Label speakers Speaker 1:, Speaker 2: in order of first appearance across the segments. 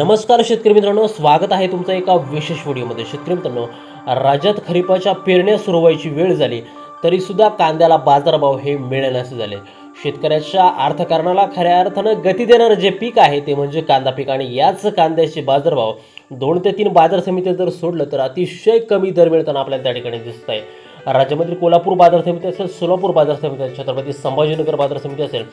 Speaker 1: नमस्कार शेतकरी मित्रांनो स्वागत आहे तुमचं एका विशेष व्हिडिओमध्ये. शेतकरी मित्रांनो राज्यात खरीपाच्या पेरण्या सुरू व्हायची वेळ झाली तरी सुद्धा कांद्याला बाजारभाव हे मिळेनासे झाले. शेतकऱ्याच्या अर्थकारणाला खऱ्या अर्थानं गती देणारं जे पीक आहे ते म्हणजे कांदा पीक. आणि याच कांद्याचे बाजारभाव दोन ते तीन बाजार समिती जर सोडलं तर अतिशय कमी दर मिळताना आपल्याला त्या ठिकाणी दिसत आहे राज्यामधील कोल्हापूर बाजार समिती असेल सोलापूर बाजार समिती असेल छत्रपती संभाजीनगर बाजार समिती असेल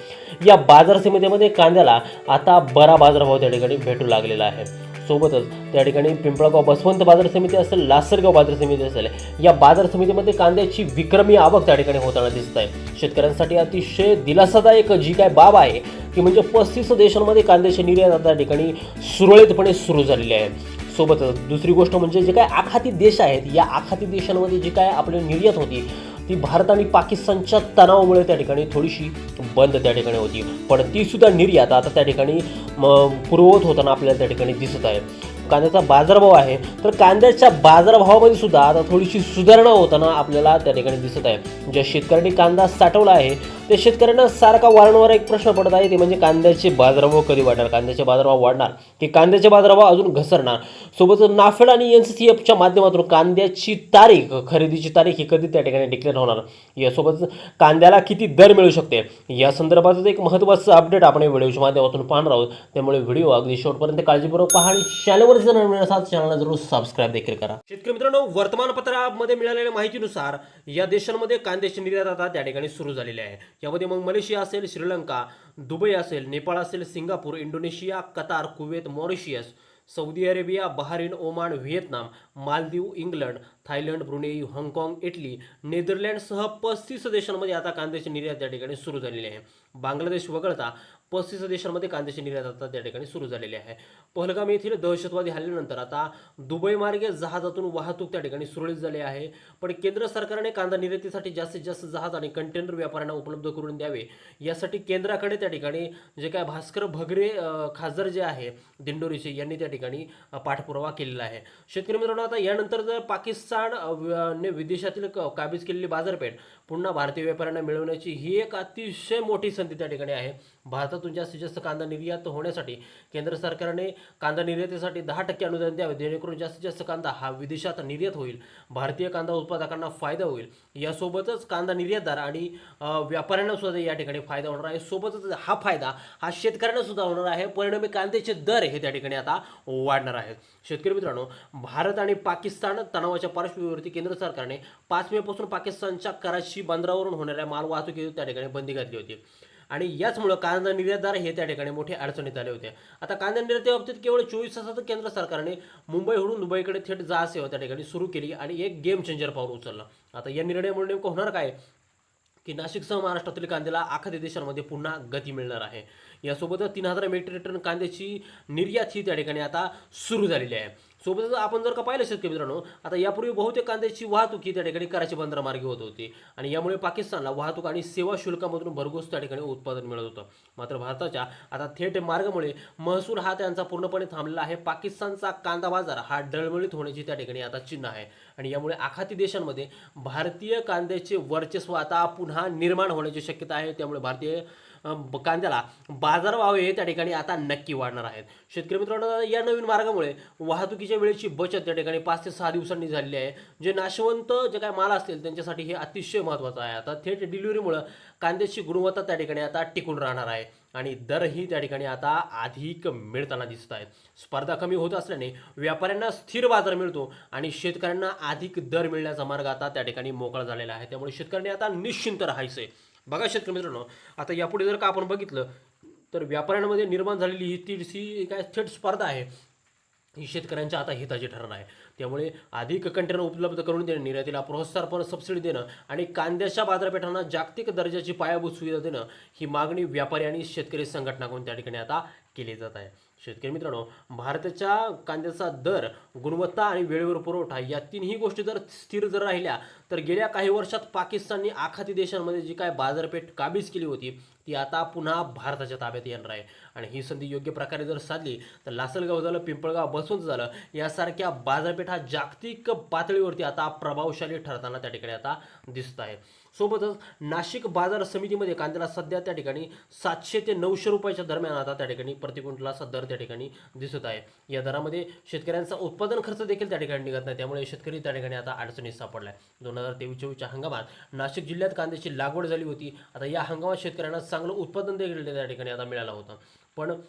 Speaker 1: या बाजार समितीमध्ये कांद्याला आता बरा बाजारभाव त्या ठिकाणी भेटू लागलेला आहे. सोबतच त्या ठिकाणी पिंपळगाव बसवंत बाजार समिती असेल लासरगाव बाजार समिती असेल या बाजार समितीमध्ये कांद्याची विक्रमी आवक त्या ठिकाणी होताना दिसत आहे. शेतकऱ्यांसाठी अतिशय दिलासादायक जी काय बाब आहे ती म्हणजे पस्तीस देशांमध्ये कांद्याची निर्यात आता त्या ठिकाणी सुरळीतपणे सुरू झालेली आहे. सोबतच. दुसरी गोष्ट म्हणजे जे काय आखाती देश आहेत या आखाती देशांमध्ये जी काय आपली निर्यात होती ती भारत आणि पाकिस्तानच्या तणावामुळे त्या ठिकाणी थोडीशी बंद त्या ठिकाणी होती. पण ती सुद्धा निर्यात आता त्या ठिकाणी म, पूर्ववत होताना आपल्याला त्या ठिकाणी दिसत आहे. कांद्याचा बाजारभाव आहे. तर कांद्याच्या बाजारभावामध्ये सुद्धा आता थोडीशी सुधारणा होताना आपल्याला त्या ठिकाणी दिसत आहे. ज्या शेतकऱ्यांनी कांदा साठवला आहे त्या शेतकऱ्यांना सारखा वारंवार एक प्रश्न पडत आहे ते म्हणजे कांद्याचे बाजारभाव कधी वाढणार? कांद्याचे बाजारभाव वाढणार? की कांद्याचे बाजारभाव अजून घसरणार? सोबतच नाफेड आणि एन सी सी एफच्या माध्यमातून कांद्याची तारीख खरेदीची तारीख ही कधी त्या ठिकाणी डिक्लेअर होणार? यासोबतच कांद्याला किती दर मिळू शकते? या संदर्भातच एक महत्त्वाचं अपडेट आपण या व्हिडिओच्या माध्यमातून पाहणार आहोत. त्यामुळे व्हिडिओ अगदी शेवटपर्यंत काळजीपूर्वक पहा आणि चॅनलवर जर नवीन असाल चॅनलला जरूर सबस्क्राईब देखील करा. शेतकरी मित्रांनो वर्तमानपत्रामध्ये मिळालेल्या माहितीनुसार या देशांमध्ये कांद्याची निर्यात आता त्या ठिकाणी सुरू झालेली आहे. यामध्ये मग मलेशिया असेल श्रीलंका दुबई असेल नेपाळ असेल Singapore Indonesia Qatar Kuwait Mauritius Saudi Arabia Bahrain Oman Vietnam Maldives England Thailand Brunei हाँगकाँग इटली नेदरलँडसह पस्तीस देशांमध्ये आता कांद्याची निर्यात त्या ठिकाणी सुरू झालेली आहे. बांगलादेश वगळता पस्तीस देशांमध्ये कांद्याची निर्यात आता त्या ठिकाणी सुरू झालेली आहे. पहलगाम येथील दहशतवादी हल्ल्यानंतर आता दुबई मार्गे जहाजातून वाहतूक त्या ठिकाणी सुरळीत झाली आहे. पण केंद्र सरकारने कांदा निर्यातीसाठी जास्तीत जास्त जहाज आणि कंटेनर व्यापाऱ्यांना उपलब्ध करून द्यावे यासाठी केंद्राकडे त्या ठिकाणी जे काय भास्कर भगरे खासदार जे आहे दिंडोरीचे यांनी त्या ठिकाणी पाठपुरावा केलेला आहे. शेतकरी मित्रांनो आता यानंतर जर पाकिस्तान पाकिस्तान ने विदेशातील क- काबीज केलेली बाजारपेठ पुन्हा भारतीय व्यापाऱ्यांना मिळवण्याची ही एक अतिशय मोठी संधी त्या ठिकाणी आहे. भारतातून जास्तीत जास्त कांदा निर्यात होण्यासाठी केंद्र सरकारने कांदा निर्यातीसाठी दहा टक्के अनुदान द्यावे. जेणेकरून जास्तीत जास्त कांदा हा विदेशात निर्यात होईल. भारतीय कांदा उत्पादकांना फायदा होईल. यासोबतच कांदा निर्यातदार आणि व्यापाऱ्यांना सुद्धा या ठिकाणी फायदा होणार आहे. सोबतच हा फायदा हा शेतकऱ्यांना सुद्धा होणार आहे. परिणामी कांद्याचे दर हे त्या ठिकाणी आता वाढणार आहेत. शेतकरी मित्रांनो भारत आणि पाकिस्तान तणावाच्या पार्श्वभूमीवरती केंद्र सरकारने पाच मे पासून पाकिस्तानच्या कराची बंदरावरून होणाऱ्या माल वाहतुकीवर त्या ठिकाणी बंदी घातली होती. आणि याचमुळं कांदा निर्यातदार हे त्या ठिकाणी मोठे अडचणीत आले होते. आता कांदा निर्याती बाबतीत केवळ चोवीस तासात केंद्र सरकारने मुंबईहून दुबईकडे थेट जा सेवा त्या ठिकाणी सुरू केली आणि एक गेम चेंजर पाऊल उचललं. आता या निर्णयामुळे नेमकं होणार काय? की नाशिकसह महाराष्ट्रातील कांद्याला आखाती देशांमध्ये पुन्हा गती मिळणार आहे. यासोबतच तीन हजार मेट्रिक टन कांद्याची निर्यात ही त्या ठिकाणी आता सुरू झालेली आहे. सोबतच आपण जर का पाहिलं शेतकरी मित्रांनो आता यापूर्वी बहुतेक कांद्याची वाहतूक ही त्या ठिकाणी कराची बंदरामार्गे होत होती. आणि यामुळे पाकिस्तानला वाहतूक आणि सेवा शुल्कामधून भरघोस त्या ठिकाणी उत्पादन मिळत होतं. मात्र भारताच्या आता थेट मार्गामुळे महसूल हा त्यांचा पूर्णपणे थांबलेला आहे. पाकिस्तानचा कांदा बाजार हा डळमळीत होण्याची त्या ठिकाणी आता चिन्ह आहे. आणि यामुळे आखाती देशांमध्ये भारतीय कांद्याचे वर्चस्व आता पुन्हा निर्माण होण्याची शक्यता आहे. त्यामुळे भारतीय कांद्याला बाजारभाव हे त्या ठिकाणी आता नक्की वाढणार आहेत. शेतकरी मित्रांनो या नवीन मार्गामुळे वाहतुकीच्या वेळेची बचत त्या ठिकाणी पाच ते सहा दिवसांनी झालेली आहे. जे नाशवंत जे काय माल असतील त्यांच्यासाठी हे अतिशय महत्त्वाचं आहे. आता थेट डिलिव्हरीमुळं कांद्याची गुणवत्ता त्या ठिकाणी आता टिकून राहणार आहे आणि दरही त्या ठिकाणी आता अधिक मिळताना दिसत आहेत. स्पर्धा कमी होत असल्याने व्यापाऱ्यांना स्थिर बाजार मिळतो आणि शेतकऱ्यांना अधिक दर मिळण्याचा मार्ग आता त्या ठिकाणी मोकळा झालेला आहे. त्यामुळे शेतकऱ्यांनी आता निश्चिंत राहायचं आहे बघा शेतकरी मित्रांनो आता यापुढे जर का आपण बघितलं तर व्यापाऱ्यांमध्ये निर्माण झालेली ही तीडसी काय थेट स्पर्धा आहे. ही शेतकऱ्यांच्या आता हिताची ठरणार आहे. त्यामुळे अधिक कंटेनर उपलब्ध करून देणं निर्यातीला प्रोत्साहनपर सबसिडी देणं आणि कांद्याच्या बाजारपेठांना जागतिक दर्जाची पायाभूत सुविधा देणं ही मागणी व्यापारी आणि शेतकरी संघटनाकडून त्या ठिकाणी आता केली जात आहे. शेतकरी मित्रांनो भारताच्या कांद्याचा दर गुणवत्ता आणि वेळेवर पुरवठा या तीनही गोष्टी जर स्थिर जर राहिल्या तर गेल्या काही वर्षात पाकिस्तानने आखाती देशांमध्ये जी काय बाजारपेठ काबीज केली होती ती आता पुन्हा भारताच्या ताब्यात येणार आहे. आणि ही संधी योग्य प्रकारे जर साधली तर लासलगाव झालं पिंपळगाव बसवंत झालं यासारख्या बाजारपेठा जागतिक पातळीवरती आता प्रभावशाली ठरताना त्या ठिकाणी आता दिसत आहे. सोबतच नाशिक बाजार समितीमध्ये कांद्याला सध्या त्या ठिकाणी सातशे ते नऊशे रुपयाच्या दरम्यान आता त्या ठिकाणी प्रतिकुंटला दर त्या ठिकाणी दिसत आहे. या दरामध्ये शेतकऱ्यांचा उत्पादन खर्च देखील त्या ठिकाणी निघत नाही. त्यामुळे शेतकरी त्या ठिकाणी आता अडचणीत सापडला आहे दोन हजार तेवीस चोवीसच्या हंगामात नाशिक जिल्ह्यात कांद्याची लागवड झाली होती. आता या हंगामात शेतकऱ्यांना चांगलं उत्पादन देखील त्या ठिकाणी आता मिळालं होतं. पण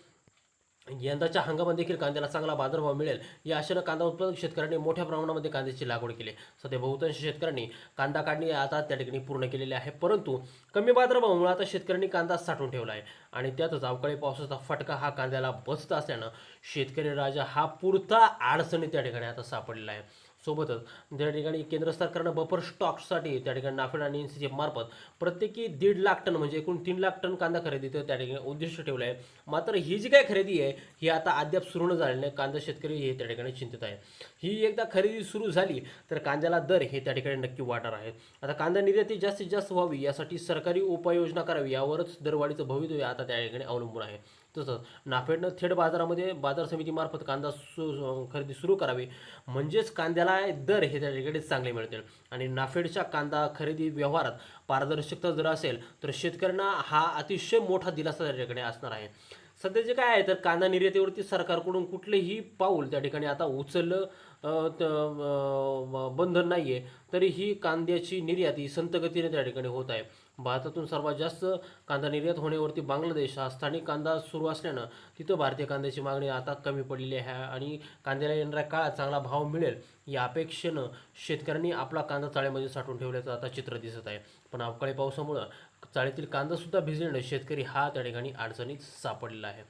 Speaker 1: यंदाच्या हंगामात देखील कांद्याला चांगला बाजारभाव मिळेल. या आशेनं कांदा उत्पादक शेतकऱ्यांनी मोठ्या प्रमाणामध्ये कांद्याची लागवड केली. सध्या बहुतांश शेतकऱ्यांनी कांदा काढणी आता त्या ठिकाणी पूर्ण केलेली आहे. परंतु कमी बाजारभावामुळे आता शेतकऱ्यांनी कांदा साठवून ठेवला आहे. आणि त्यातच अवकाळी पावसाचा फटका हा कांद्याला बसत असल्यानं शेतकरी राजा हा पुरता अडचणी त्या ठिकाणी आता सापडलेला आहे. सोबतच. त्या ठिकाणी केंद्र सरकारनं बफर स्टॉकसाठी त्या ठिकाणी नाफेड आणि एन सी मार्फत प्रत्येकी दीड लाख टन म्हणजे एकूण तीन लाख टन कांदा खरेदीचं त्या ठिकाणी उद्दिष्ट ठेवलं आहे. मात्र ही जी काय खरेदी आहे ही आता अद्याप सुरू न झालेली नाही कांदा शेतकरी हे त्या ठिकाणी चिंतित आहे ही एकदा खरेदी सुरू झाली तर कांद्याला दर हे त्या ठिकाणी नक्की वाढणार आहे. आता कांदा निर्याती जास्तीत जास्त व्हावी यासाठी सरकारी उपाययोजना करावी यावरच दरवाढीचं भवितव्य आता त्या ठिकाणी अवलंबून आहे. तसंच नाफेडनं थेट बाजारामध्ये बाजार समितीमार्फत कांदा सु खरेदी सुरू करावी. म्हणजेच कांद्याला दर हे त्या ठिकाणी चांगले मिळतील. आणि नाफेडच्या कांदा खरेदी व्यवहारात पारदर्शकता जर असेल तर शेतकऱ्यांना हा अतिशय मोठा दिलासा त्या ठिकाणी असणार आहे. सध्या जे काय आहे तर कांदा निर्यातीवरती सरकारकडून कुठलेही पाऊल त्या ठिकाणी आता उचललं त- बंधन नाही आहे तरी ही कांद्याची निर्यात ही संतगतीने त्या ठिकाणी होत आहे. भारतातून सर्वात जास्त कांदा निर्यात होण्यावरती बांगलादेश हा स्थानिक कांदा सुरू असल्यानं तिथं भारतीय कांद्याची मागणी आता कमी पडलेली आहे आणि कांद्याला येणाऱ्या काळात चांगला भाव मिळेल या अपेक्षेनं शेतकऱ्यांनी आपला कांदा चाळीमध्ये साठवून ठेवल्याचं आता चित्र दिसत आहे. पण अवकाळी पावसामुळं चाळीतील कांदासुद्धा भिजल्यानं शेतकरी हा त्या ठिकाणी अडचणीत सापडलेला आहे.